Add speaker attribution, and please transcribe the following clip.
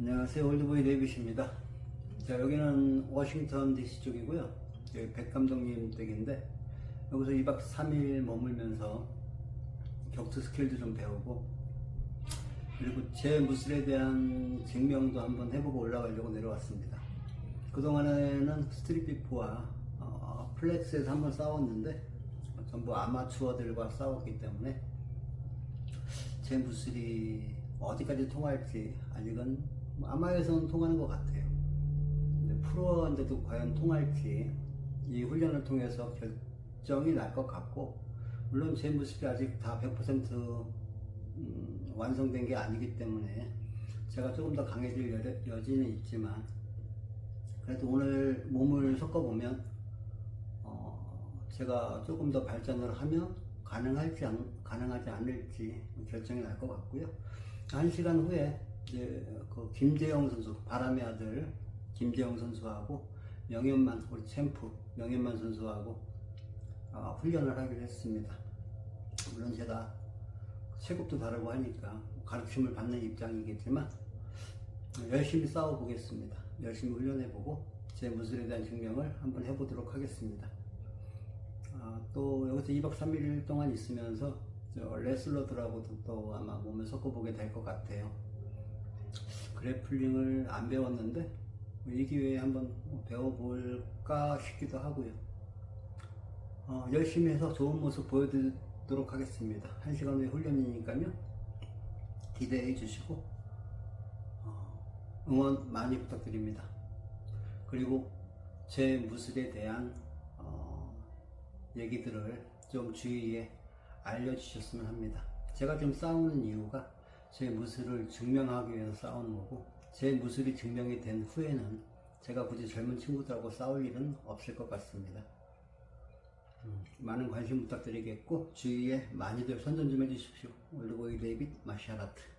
Speaker 1: 안녕하세요. 올드보이 데이빗입니다. 자, 여기는 워싱턴 DC 쪽이고요. 여기 백 감독님 댁인데, 여기서 2박 3일 머물면서 격투 스킬도 좀 배우고, 그리고 제 무술에 대한 증명도 한번 해보고 올라가려고 내려왔습니다. 그동안에는 스트릿 비프와 어, 플렉스에서 한번 싸웠는데, 전부 아마추어들과 싸웠기 때문에, 제 무술이 어디까지 통할지 아직은 뭐 아마에서는 통하는 것 같아요. 근데 프로한테도 과연 통할지 이 훈련을 통해서 결정이 날 것 같고 물론 제 모습이 아직 다 100% 음, 완성된 게 아니기 때문에 제가 조금 더 강해질 여- 여지는 있지만 그래도 오늘 몸을 섞어보면 어, 제가 조금 더 발전을 하면 가능할지 안, 가능하지 않을지 결정이 날 것 같고요. 한 시간 후에 이제 그 김재영 선수 바람의 아들 김재영 선수하고 명현만 우리 챔프 명현만 선수하고 아, 훈련을 하기로 했습니다. 물론 제가 체급도 다르고 하니까 가르침을 받는 입장이겠지만 열심히 싸워 보겠습니다. 열심히 훈련해 보고 제 무술에 대한 증명을 한번 해보도록 하겠습니다. 아, 또 여기서 2박 3일 동안 있으면서 저 레슬러들하고도 또 아마 몸을 섞어보게 될 것 같아요. 그래플링을 안 배웠는데 이 기회에 한번 배워볼까 싶기도 하고요. 어, 열심히 해서 좋은 모습 보여드리도록 하겠습니다. 한 시간 후에 훈련이니까요. 기대해 주시고 어, 응원 많이 부탁드립니다. 그리고 제 무술에 대한 어, 얘기들을 좀 주위에 알려주셨으면 합니다. 제가 좀 싸우는 이유가 제 무술을 증명하기 위해서 싸우는 거고 제 무술이 증명이 된 후에는 제가 굳이 젊은 친구들하고 싸울 일은 없을 것 같습니다. 음, 많은 관심 부탁드리겠고 주위에 많이들 선전 좀 해주십시오. 올드보이 데이빗 마샤라트